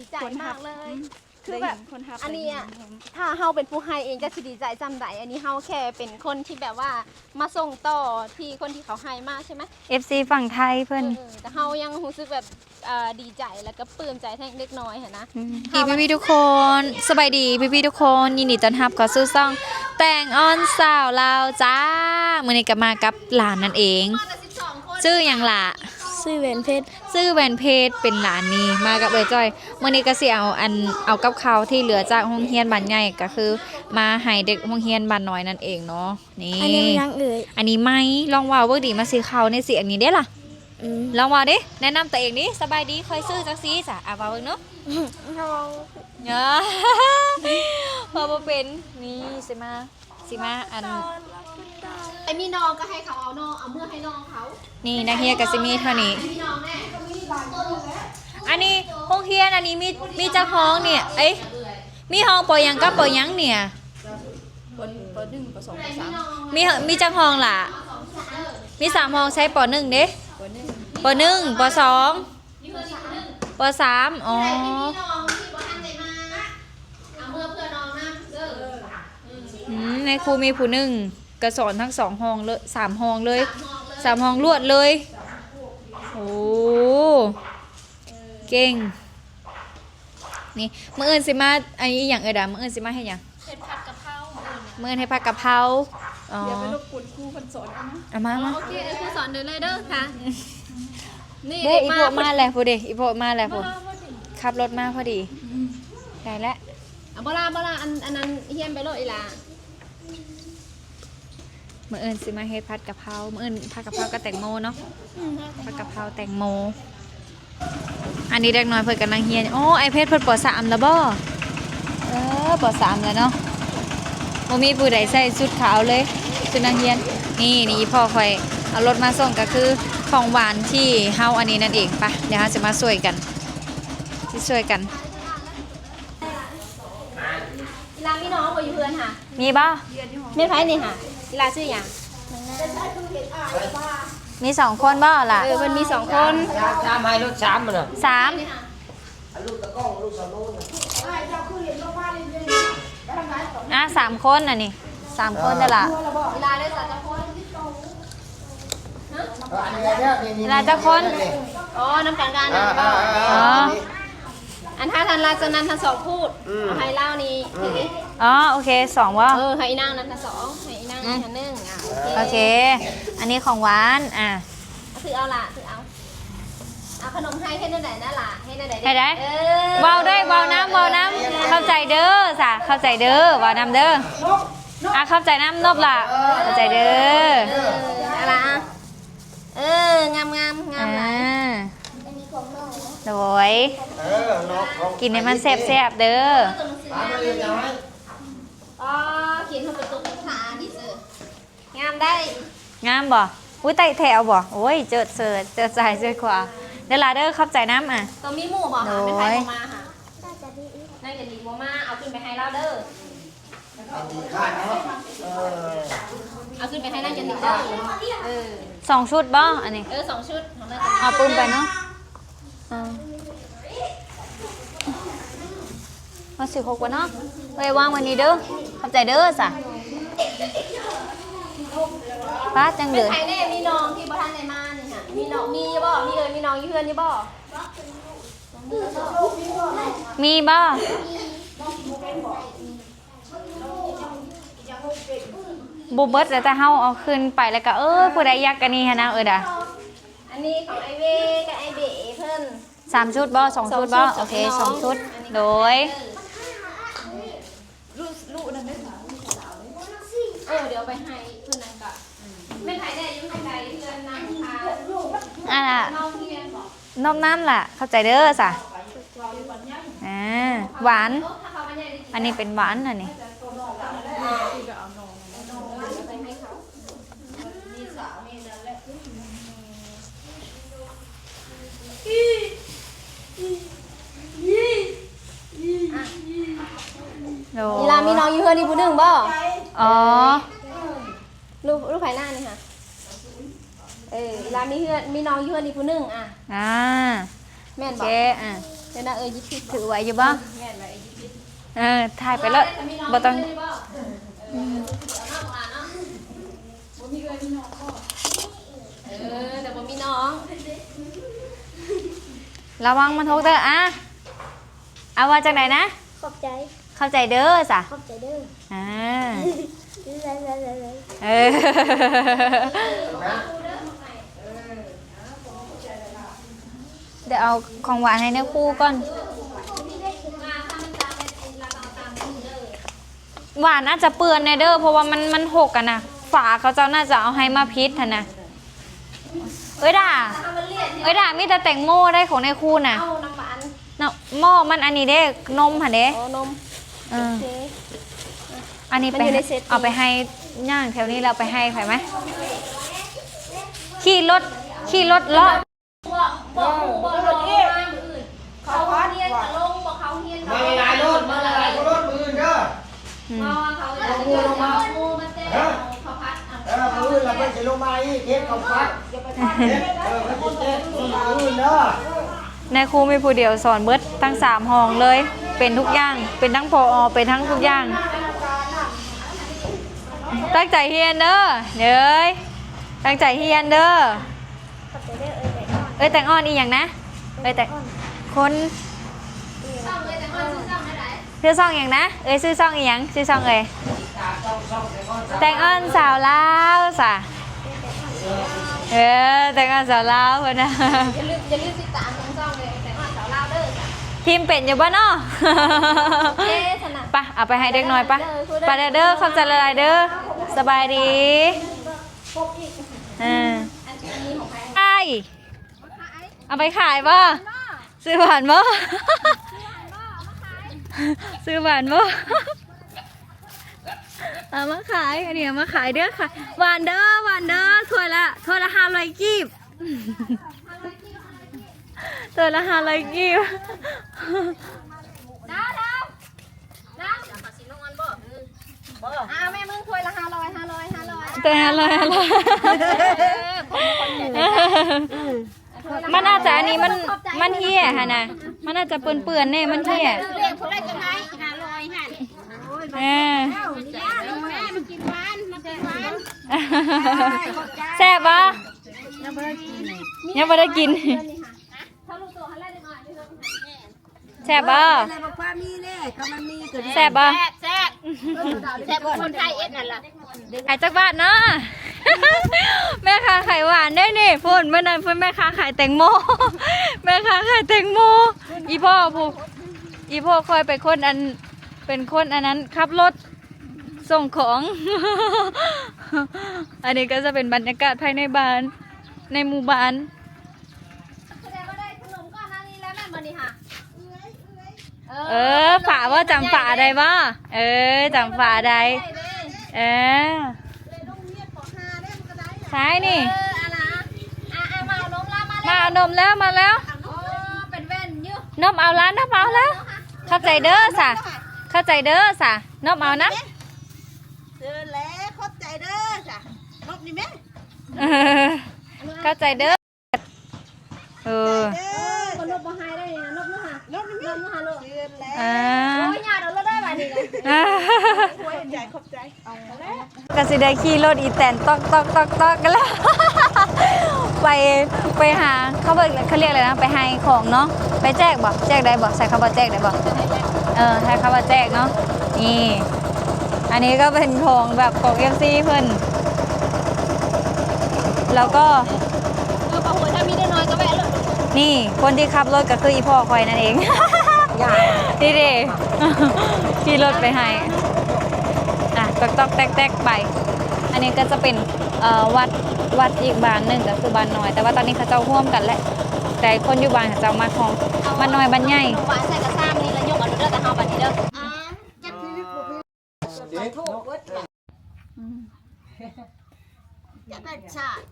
ดีใจคนหัมากบเลยอืมคือแบบได้เห็นคนหับอันนี้อะได้เห็นถ้าเฮาเป็นผู้ให้เองก็สิดีใจจำใดอันนี้เฮาแค่เป็นคนที่แบบว่ามาส่งต่อที่คนที่เขาให้มาใช่ไหม FC ฝั่งไทยเพิ่นเออแต่เฮายังรู้สึกแบบเอ่อดีใจแล้วก็ปลื้มใจแท่งเล็กน้อยเห็นนะ พี่พี่ๆทุกคนสบายดีพี่พี่ๆทุกคนยินดีต้อนรับเข้าสู่ซ่อง แต่งออนสาวลาวจ้ามื้อนี้ก็มากับหลานนั่นเอง ชื่อหยังล่ะ ซื้อแหวนเพชรชื่อแวนเพชรเป็นหลานนี่มากับเอ๋ยจ้อยมื้อนี้ก็สิเอาอันเอากับข้าวที่เหลือจากโรงเรียนบ้านใหญ่ก็คือ มาให้เด็กโรงเรียนบ้านน้อยนั่นเองเนาะนี่อันนี้มันยังเอ่ยอันนี้ไหมลองว่าเวิร์กดีมาสิเขาในเสียงนี้ได้ล่ะอืมลองว่าดิแนะนำตัวเองดิสบายดีเคยซื้อจักซีจ้ะอะว่าเบิ่งเนาะเราเนาะพอบ่เป็นนี่สิมาสิมาอัน ไอ้มีน้องก็ให้เขาเอาน้องเอาเมื่อให้น้องเขานี่นักเรียนก็สิมีเท่านี้มีน้องแน่อันนี้โรงเรียนอันนี้มีมีเจ้าห้องเนี่ยเอ้ยมีห้องปอยังกับปอยังเนี่ย ปปหนึ่งปสองปสามมีมีเจ้าห้องล่ะ มีสามห้องใช้ปหนึ่งเด้ปหนึ่งปหนึ่งปสองปสามอ๋อใครที่มีน้องที่บ่ทันได้มาเอาเมื่อเพื่อน้องนะเด้อ อืมในครูมีผู้หนึ่ง กระสอนทั้งสองห้องเลยสามห้องเลยสามห้องเลยสามห้องรวดเลย โอ้เก่ง นี่มื่ออื่นสิมาอันนี้อย่างเออดามื่ออื่นสิมาให้หยังเผ็ดผัดกะเพราเออมื่ออื่นให้ผักกะเพราอ๋ออย่าไปรบกวนครูคนสอนเอานะเอามามาโอเคเดี๋ยวครูสอนเดินเลยเด้อค่ะนี่เด้เด็กอีมาโพมาแล้วพูดดิอีโพมาแล้วพูดขับรถมาพอดีได้แล้วเอาบ่ลาบ่ลาอันอันนั้นเฮียนไปโลดอีหลา มื่ออื่นสิมาเฮ็ดผัดกะเพรามื่ออื่นผัดกะเพรากับแตงโมเนาะผัดกะเพราแตงโม อันนี้เด็กน้อยเพิ่นกำลังเฮียนโอ้ไอเพชรเพิ่นปสามแล้วบ่เออปสามแล้วเนาะบ่มีผู้ใดใส่ชุดขาวเลยชุดนักเรียน นี่นี่อีพ่อคอยเอารถมาส่งก็คือของหวานที่เฮาอันนี้นั่นเองไปะเดี๋ยวเฮาจะมาช่วยกันสิช่วยกันอีหลามีน้องบ่อยู่เพื่อนค่ะมีบ่แม่ไผนี่ค่ะ อีหลาชื่อหยังมีสองคนบ่ล่ะเออเพิ่นมีสองคนสามให้รถสามมันน่ะสามลูกตะก้องลูกสาวโน้นน่ะอะสามคนน่ะนี่สามคนเด้อล่ะอีหลาได้สัตว์จะคนเอออันนี้เนี่ยนี่นี่เวลาเจ้าคนอ๋อน้ำกันกันอ่านะอ่าอ๋อ่าออันถ้าทันลาจะนันทันสองพูดเอาให้เล่านี่ถืออ๋อโอเคสองบ่เออให้อีนางนันทันสองให้อี นางนี่ทันหนึ่งอะโอเค อันนี้ของหวานอะเอาถือเอาล่ะถือเอา เอาขนมให้ให้ได้ไหนนะล่ะให้ได้ไหนให้ได้ เออเว้าด้วยเว้าน้ำเว้าน้ำเข้าใจเด้อสะเข้าใจเด้อเว้าน้ำเด้ออะเข้าใจน้ำนบล่ะเข้าใจเด้อเออเอาล่ะเอองามงามงามอ่าหลายโดยเออน้องน้องกินให้มันแซ่บๆเด้อตัวหนังสือถามงามมาเลยจะให้อ๋อเขียนเข้าไปตรงขาดิเซอร์งาม ได้งามบ่อุ้ยไต่แถวบ่โอ้ยเจิดเสิร์ชเจิดใจเจิดขวาเด้อล่ะเด้อเข้าใจน้ำอะ ตัวมีหมู่บอกค่ะโอ้ยเป็นใครบอกมาค่ะน่าจะดีบ่มาเอาขึ้นไปให้เราเด้ออันนี้ขาดเนาะเออเอาขึ้นไปให้น่าจะดีเด้อเออสองชุดบ่อันนี้เออสองชุดของน่าจะเอาปืนไปเนาะอ่ามาสิหกวันเนาะเอ้ยวางวันนี้เด้อเข้าใจเด้อสะ ป้าจังเลเป็นยใครแน่มีน้องที่บ่ทันได้มานี่ค่ะมีน้องมีบ่มีเอ่ยมีน้องอยู่เพื่อนนี่บ่มีบ่ บุบเบิดแล้วแต่เฮาเอาขึ้นไปแล้วก็เออผู้ใดอยากกันนี่ฮะนะเออดะอันนี้ของไอเวกับไอเบ๋เพิ่นสามชุดบ่สองชุดบ่โอเคสองชุด โดย เออเดี๋ยวไปให้เพื่อนนั่นก็เป็นใครแน่อยู่ใครเพื่อนนั่งพา อะล่ะน้องเพียนบอกนมน้ำล่ะ เข้าใจเด้อสะอ่าหวานถ้าเขาไม่ได้ดีอันนี้เป็นหวานอันนี้ไปให้เขาโดเวลามีน้องอยู่เพื่อนนี่ผู้หนึ่งบ่ อ๋อ รูปรูปภายหน้านี่ค่ะ เออเวลามีเพื่อนมีน้องอยู่เพื่อนนี่ผู้หนึ่งอะอ่าแม่นโอบเคอกอะเดี๋ยวนะเออยิบผิดถือไว้อยู่บ่เออถ่ายไปแล้วบ่ต้องเออแต่บ่มีน้องระวังมันทกเด้ออะเอาว่าจากไหนนะ ขอบใจ เข้าใจเด้อสะขอบใจเด้ออ่า เลยเลยเลยเลยเออ เดี๋ยวเอาของหวานให้เนื้อคู่ก่อน หวานน่าจะเปื้อนแน่เด้อเพราะว่ามันมันหกกันนะฝาเขาเจ้าน่าจะเอาให้มาพิษท่นนะ เอ้ยด่าเอ้ยด่ามีแต่แตงโมได้ของในคู่น่ะเอาน้ำหวานเนาะหม้อมันอันนี้เด้นมค่ะเด้โอ้นมเออโอเคอันนี้มันไปอยู่ในเซตเอาไปให้ย่างแถวนี้เราไปให้ใครไหมขี่รถขี่รถเลาะ บอกหมู่บอกรถเองเขาเฮียนกับลงบอกเขาเฮียนมาหลายๆรถมาหลายๆรถมือเด้ออืมมาเขาจะเฮียนกับหมู่มาเต้เขาพัดเออมือเราไปสิลงมาอีกเทปของฟักเออไปเทปมือเด้อในครูมีผู้เดียวสอนเบิดทั้งสามห้องเลย เป็นทุกอย่าง เป็นทั้งพอเป็นทั้งทุกอย่าง ตั้งใจเฮียนเด้อเด้ยตั้งใจเฮียนเด้อขอบใจ เด้อเอ้ยแต่อ่อนเอ้ยแต่งอ้อนอีหยังนะ เอ้ยแต่คนซ่อมเลยแต่ว่าซื้อซ่อมได้ไหนชื่อซองอย่างนะ เอ้ยชื่อซองอีหยังชื่อซองเอ้ยแต่งอ้อนสาวลาวสะเออแต่งอ้อนสาวลาวเพิ่นนะอย่าลืมอย่าลืมติดตามของซ่อมเลยแต่ว่าสาวลาวเด้อจ้ะทีมเป็นอยู่บ้านเนาะเอ๊ะสนะไปะเอาไปให้เด็กหน่อยปะไปเด้อเด้อขอบใจละลายเด้อสบายดีอ่าอันนี้ของใครใช่ เอาไปขายบ่ซื้อหวานบ่ซื้อหวานบ่เอามาขายอันนี้เอามาขายเด้อค่ะหวานเด้อหวานเด้อถ้วยละถ้วยละห้าร้อยกีบถ้วยละห้าร้อยกีบดาวดาวดาวอ่าแม่มึงถ้วยละห้าร้อยห้าร้อยห้าร้อยตัวห้าร้อยห้าร้อย มันอาจจะอันนี้มันมันเหี้ยฮะนะมันอาจจะเปื่อนๆเนี่ยมันเหี้ยเรียกคนแรกจะไหนห้าร้อยหันเออแม่มันกินหวานมันกินหวานแซ่บปะยังไม่ได้กินเขารู้ตัวเขาไล่ได้หน่อยแซ่บปะแซ่บปะแซ่บแซ่บคนไทยเอ็ดนั่นแหละขายจักบาทเนาะ แม่ค้าขายหวานได้นี่พูดเมื่อนั้นพูดแม่ค้าขายแตงโม แม่ค้าขายแตงโม อีพ่อผู้อีพ่อคอยไปคนอันเป็นคนอันนั้นขับรถส่งของ อันนี้ก็จะเป็นบรรยากาศภายในบ้าน ในหมู่บ้านแสดงว่าได้ขนมก้อนหน้านี้แล้วแม่มานี่ค่ะเออฝาว่าจำฝาได้บ่เออจำฝาได้เออ ใช่นี่ เอออะไรอะอะมาเอานมละมามาเอานมแล้วมาแล้วโอ้เป็นแว่นเยอะนมเอาแล้วนมเอาแล้ว เข้าใจเด้อสะเข้าใจเด้อสะนมเอานะเดินแล้วขอบใจเด้อจ้ะนกนี่แม่เออเข้าใจเด้อเออคนนกมาหาย ได้เนี่ยนกมาหานกนี่นกมาหาลูกเดินแล้วอ่าโอ้ยญาติเราได้แบบนี้เลยอ่าขอบใจขอบใจเอาแล้วก็สิได้ขี่รถอีแตนตอกตอกตอกตอกกันแล้ว ไปไปหาเขาบอกเขาเรียกอะไรนะไปให้ของเนาะไปแจกบอกแจกได้บอกใส่คำว่าแจกได้บอกเออใช้คำว่าแจกเนาะนี่อันนี้ก็เป็นของแบบของเอฟซีเพิ่นแล้วก็ นี่คนที่ขับรถก็คืออีพ่อคอยนั่นเอง นี่เด้ขี่รถไปให้อะตอกตอกแตกแตกไป อันนี้ก็จะเป็นเอ่อวัดวัดอีกบ้านหนึ่งก็คือบ้านน้อย แต่ว่าตอนนี้เขาเจ้าร่วมกันแหละแต่คนอยู่บ้านเขาเจ้ามาของบ้านน้อยบ้านใหญ่หวานใส่กระซ้ำนี่แล้วยกเอาเด้อแต่เฮาบัดนี้เด้อเด็กจะได้ชาติ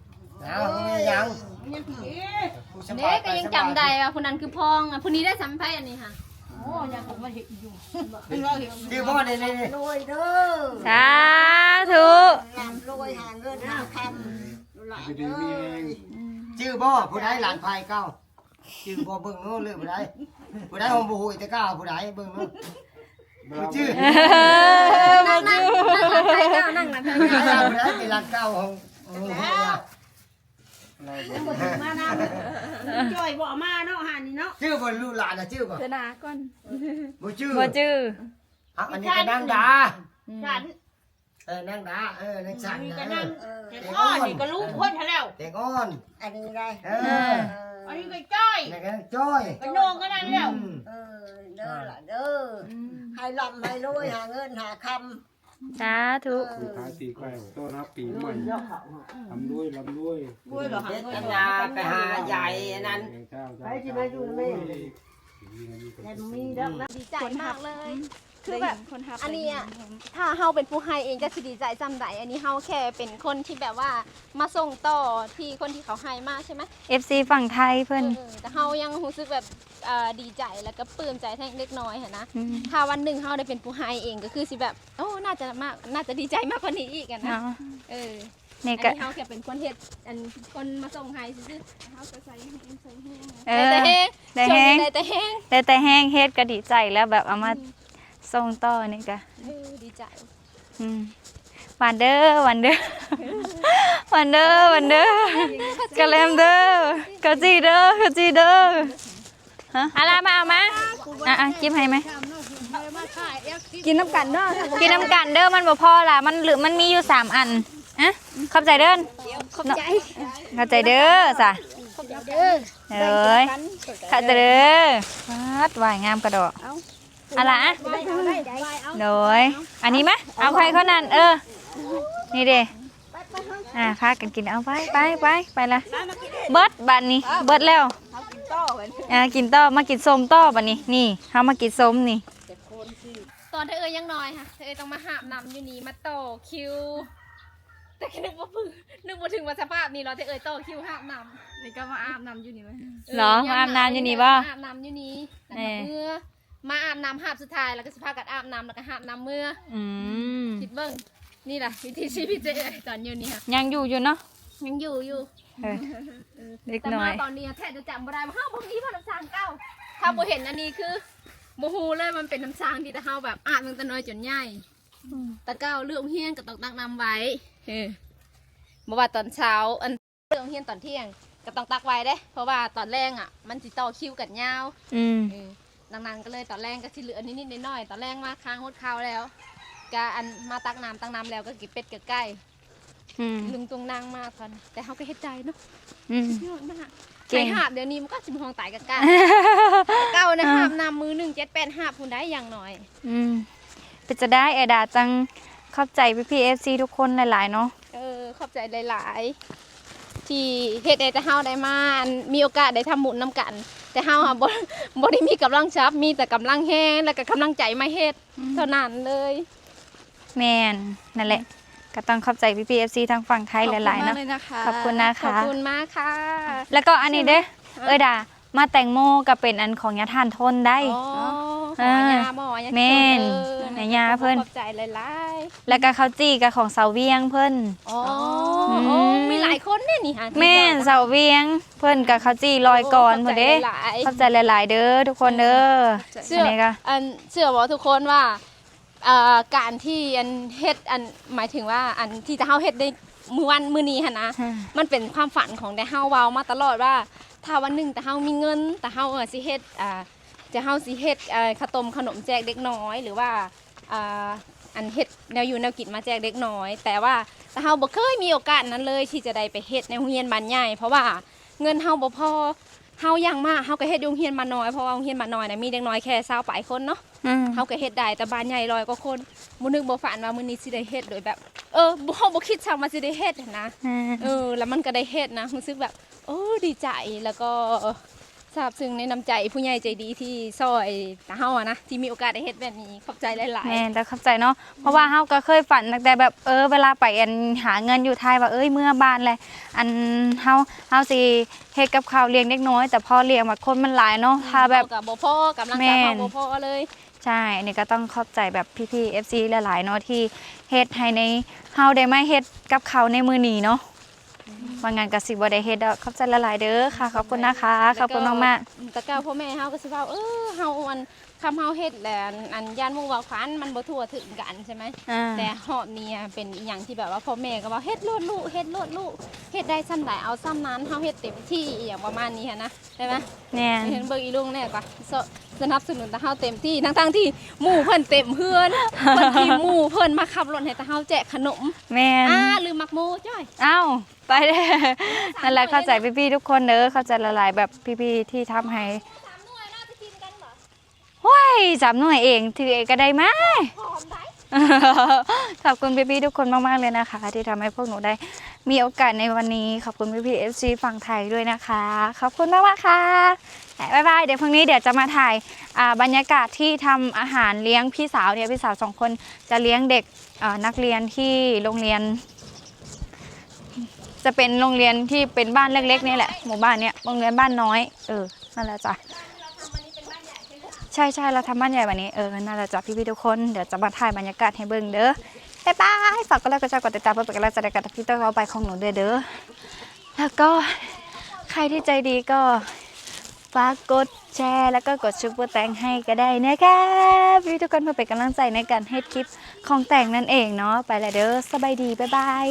เอาไม่ยัง เด็กก็ยังจำได้ว่าคนนั้นคือพองอะคนนี้ได้สัมภาษณ์อันนี้ค่ะที่พ่อเนี่ยนี่รวยเด้อสาธุรวยหาเงินหาคำหลานเอ้ยชื่อบ่ผู้ใดหลานพายเก้าชื่อบ่เบิ่งโน้เรื่องผู้ใดผู้ใดของผู้หูแต่ก้าวผู้ใดเบิ่งเนาะผู้ชื่อนั่งนั่งนั่งหลังไทยเก้านั่งหลังไทยผู้เก้าใดเป็นหลักเก้าของ โอ้โหเนี่ยมานะจ่อยบ่มาเนาะหานี่เนาะชื่อบนลูกหลานน่ะชื่อบ่เธอนาก่อนบ่ชื่อบ่จื้ออะอันนี้ก็นางดาฉันเออนางดาเออนางสันนี่นะก็เอนั่งอแต่พ่อนี่ก็รู้คนเท่าแล้วเด็กอ่อนอันนี้ได้เอเออออันนี้ก็จ้อยนี่ก็จ้อยก็โยงก็นั่นแล้วอืมเออเด้อล่ะเด้อให้ลำให้รวยหาเงินหาค สาธุำเอปีอท้ายปีใกล้ต้อนรับปีใหม่ทำด้วยรำด้วยด้วยเหรอเด็กกัญญาไปหาใหญ่อันนั้นเจ้าไปสิมาอยู่แม่ แต่มีดักนะดีใจมากเลย คือแบบอันนี้อะถ้าเฮาเป็นผู้ให้เองก็สิดีใจจำได้อันนี้เฮาแค่เป็นคนที่แบบว่ามาส่งต่อที่คนที่เขาให้มาใช่ไหม FC ฝั่งไทยเพิ่นเออแต่เฮายังรู้สึกแบบเอ่อดีใจแล้วก็ปลื้มใจแท่งเล็กน้อยค่ะนะอืมถ้าวันหนึ่งเฮาได้เป็นผู้ให้เองก็คือสิแบบ โอ้ น่าจะมาก น่าจะดีใจมากกว่านี้อีกอะนะ เนาะเออ นี่อันก็นี้เฮาแค่เป็นคนเฮ็ดอันคนมาส่งให้ซื่อๆเฮาก็ใส่ให้ใส่ให้เออแต่แห้งได้แฮงช่วนี้ได้แต่แห้งได้แต่แห้งเฮ็ดก็ดีใจแล้วแบบเอามาส่งต่อนี่ก็เออดีใจอืมหวานเด้อหวานเด้อหวานเด้อหวานเด้อกะแลมเด้อกะจีเด้อกะจีเด้อฮะอะไรมาเอามาอะอะจิ้มให้ไหมกินน้ำกันเนาะกินน้ำกันเด้อมันบ่พอล่ะมันเหลือมันมีอยู่สามอัน อะเข้าใจเด้อขอบใจเข้าใจเด้อจ้ะขอบใจเด้อเอ้ยเข้าใจเด้อวัดวายงามกระโดดอะไรอะได้เอาได้ได้เอาโดยอันนี้มะเอาใครเขานั่นเออ นี่เด้อ่าพากันกินเอาไปไปไปไปละเบิดบัดนี้เบิดแล้วอ่ากินต่อมากินส้มต่อบัดนี้นี่เฮามากินส้มนี่ตอนเธอเอ้ยยังน้อยค่ะเธอเอ้ยต้องมาหาบนำอยู่นี่มาต่อคิว แต่แค่นึกว่าพึ่งนึกว่าถึงว่าสภาพนี้เราเธอเอ้ยต่อคิวหาบนำนี่ก็มาอาบน้ำอยู่นี่ไหมเหรอมาอาบน้ำอยู่นี่บ่ มาอาบน้ำอยู่นี่แล้วเอก็อเมื่อมาอาบน้ำหาบสุดท้ายแล้วก็สภาพกันอาบน้ำแล้วก็หาบน้ำเมื่ออืมคิดเบิ้งนี่แหละวิธีชีวิตเจ๊เอ้ยตอนอยู่นี่ค่ะยังอยู่อยู่เนาะยังอยู่อยู่ เออ เล็กแต่น้อมาย ตอนนี้แทบจะจำบ่ได้ว่าเฮ้าบางทีพอน้ำซางเก้าถ้าบ่เห็นอันนี้คือโมฮูเลยมันเป็นน้ำซางที่แต่เฮาแบบอาบตั้งแต่น้อยจนใหญ่ตะเก้าเรื่องเฮียนก็ต้องตั้งน้ำไว้ เออบ่ว่าตอนเช้า อันเรื่องเฮียนตอนเที่ยง ก็ต้องตักไว้เด้ เพราะว่าตอนแรกอะ มันสิต่อคิวกันยาวอืมเออดังนั้นก็เลยตอนแรกก็สิเหลือนิดๆหน่อยๆตอนแรกมาค้างหดข้าวแล้วก็อันมาตักน้ำตั้งน้ำแล้วก็เกิบเป็ดเกิบไก่อืมลุงตรงนางมากกันแต่เฮาก็เฮ็ดใจเนาะอืมยอดมากเก่ไก่งหาบเดี๋ยวนี้มันก็สิบห้องตายกับกันเก้านะหาบนำมือหนึ่งเจ็ดแปดหาบคุณได้อย่างน้อย อืมเป็นจะได้เอดาจัง เข้าใจพี่พีเอฟซีทุกคนหลายๆเนาะเออขอบใจหลายๆ ที่เฮ็ดได้แต่เฮาได้มาอันมีโอกาสได้ทำบุญนํกัน แต่เฮาอะบ่บ่ได้มีกำลังทรัพย์มีแต่กำลังแฮงแล้วก็กำลังใจมาเฮ็ดเท่านั้นเลยแมนนั่นแหละ ก็ต้องเข้าใจพี่พีเอฟซีทางฝั่งไทยหลายๆเนาะขอบคุณนะขอบคะ คุณมากค่ะ แล้วก็อันนี้เด้เอ้ยดามาแตงโมก็เป็นอันของยาทานทนได้ อ๋อ หมอ่าอยาหมอยาแม่นเออแม่ยาเพิ่น ขอบใจหลายๆแล้วก็ข้าวจี้กับของเสาเวียงเพิ่นอ๋ออืมโอ้มีหลายคนเนี่ยนี่ฮะแม่นเสาเวียง เพิ่นกับข้าวจี้ลอยก่อนพุ่นเด้หลายเข้าใจหลาย ๆ เด้อทุกคนเด้อเชื่อัอนนี้ก็ อันเชื่อบอกทุกคนว่าเอ่อการที่อันเฮ็ดอันหมายถึงว่าอันที่จะเฮาเฮ็ดได้มือวันมือนี้หั่นนะอ่ามันเป็นความฝันของแต่เฮาเว้ามาตลอดว่า ถ้าวันหนึ่งแต่เฮามีเงิน แต่เฮาเออสิเฮ็ดอ่า จะเฮาสิเฮ็ดเอ่อข้าวต้มขนมแจกเด็กน้อย หรือว่าอ่าอันเฮ็ดแนวอยู่แนวกินมาแจกเด็กน้อย แต่ว่าแต่เฮาบ่เคยมีโอกาสนั้นเลย ที่จะได้ไปเฮ็ดในโรงเรียนบ้านใหญ่เพราะว่าเงินเฮาบ่พอเฮายังมากเฮาก็เฮ็ดอยู่โรงเรียนมาน้อยเพราะว่าโรงเรียนมาน้อยน่ะมีเด็กน้อยแค่20ปลายคนเนาะอืมเฮาก็เฮ็ดได้แต่บ้านใหญ่ร้อยกว่าคนบ่นึกบ่ฝันว่ามื้อนี้สิได้เฮ็ดโดยแบบ เออบ่เฮาบ่คิดซ้ำว่าสิได้เฮ็ดหั้นนะอ่าเออแล้วมันก็ได้เฮ็ดนะรู้สึกแบบโอ้ดีใจแล้วก็ ซาบซึ้งในน้ำใจผู้ใหญ่ใจดีที่ซอยตาเฮาอะนะที่มีโอกาสได้เฮ็ดแบบนี้ขอบใจหลายแม่นแต่เข้าใจเนาะเพราะว่าเฮาก็เคยฝันตั้งแต่แบบเออเวลาไปอันหาเงินอยู่ไทยว่าเอ้ยเมื่อบ้านแหละอันเฮาเฮาสิเฮ็ดกับข้าวเลี้ยงเด็กน้อย แต่พอเลี้ยงแบบคนมันหลายเนาะๆถ้าแบบ เฮกับบ่พอกำลังแม่ใจน เฮาบ่พอเลยใช่อันนี้ก็ต้องเข้าใจแบบพี่ๆ FC หลายๆเนาะที่เฮ็ดให้ในเฮาได้มาเฮ็ดกับเขาวในมือนี้เนาะ ว่างานกับสิบ่ได้เฮ็ดดอกขอบใจละหลายๆเด้อค่ะ ขอบคุณนะคะขอบคุณมากๆแต่เก้าพ่อแม่เฮาก็สิว่าเออเฮาอันคำเฮาเฮ็ดแหละอันย่านหมู่ว่าขวัญมันบ่ทั่วถึงกันใช่ไหมๆอ่าแต่หอบเนี่ยเป็นอีหยังที่แบบว่าพ่อแม่ก็ว่าเฮ็ดโลดลูกเฮ็ดโลดลูกเฮ็ดได้ซ้ำใดเอาซ้ำนั้นเฮาเฮ็ดเต็มที่อหย่างประมาณนี้หั้นนะได้ไหมแน่นเห็นเบิ่งอีลุงแน่กว่า สสนับสนุนแต่เฮาเต็มที่ทั้งๆที่หมู่เพิ่นเต็มเฮือนบางทีหมู่เพิ่นมาขับรถให้แต่เฮาแจกขนมแม่นอ่าลืมมักโมจ้อยเอ้าไปเด้อนั่นแหละเข้าใจพี่ๆทุกคนเด้อเข้าใจละลายแบบพี่ๆที่ทำให้ว้ยจำหน่วยเองถือเองก็ได้ไหมขอบคุณพี่ๆทุกคนมากๆเลยนะคะ ที่ทำให้พวกหนูได้มีโอกาสในวันนี้ ขอบคุณพี่ๆ FC ฝั่งไทยด้วยนะคะ ขอบคุณมากๆค่ะ บายบายเดี๋ยวพรุ่งนี้เดี๋ยวจะมาถ่ายบรรยากาศที่ทำอาหารเลี้ยงพี่สาวเนี่ยพี่สาวสองคนจะเลี้ยงเด็กนักเรียนที่โรงเรียน จะเป็นโรงเรียนที่เป็นบ้านเล็กๆนี่แหละหมู่บ้านเนี้ยโรงเรียนบ้านน้อยเออนั่นแหละจ้ะใช่ใช่เราทำบ้านใหญ่แบบนี้เออนั่นแหละจ้ะพี่ๆทุกคนเดี๋ยวจะมาถ่ายบรรยากาศให้เบิ่งเด้อบายบายฝากกดไลค์กดแชร์กดติดตามเพื่อเป็นกำลังใจในการทำคลิปต่อไปของหนูด้วยเด้อแล้วก็ใครที่ใจดีก็ ฝากกดแชร์แล้วก็กดซุปเปอร์แตงให้ก็ได้นะคะพี่ทุกคนเพื่อเป็นกำลังใจในการให้คลิปของแต่งนั่นเองเนาะไปและเด้อสบายดี บ๊ายบาย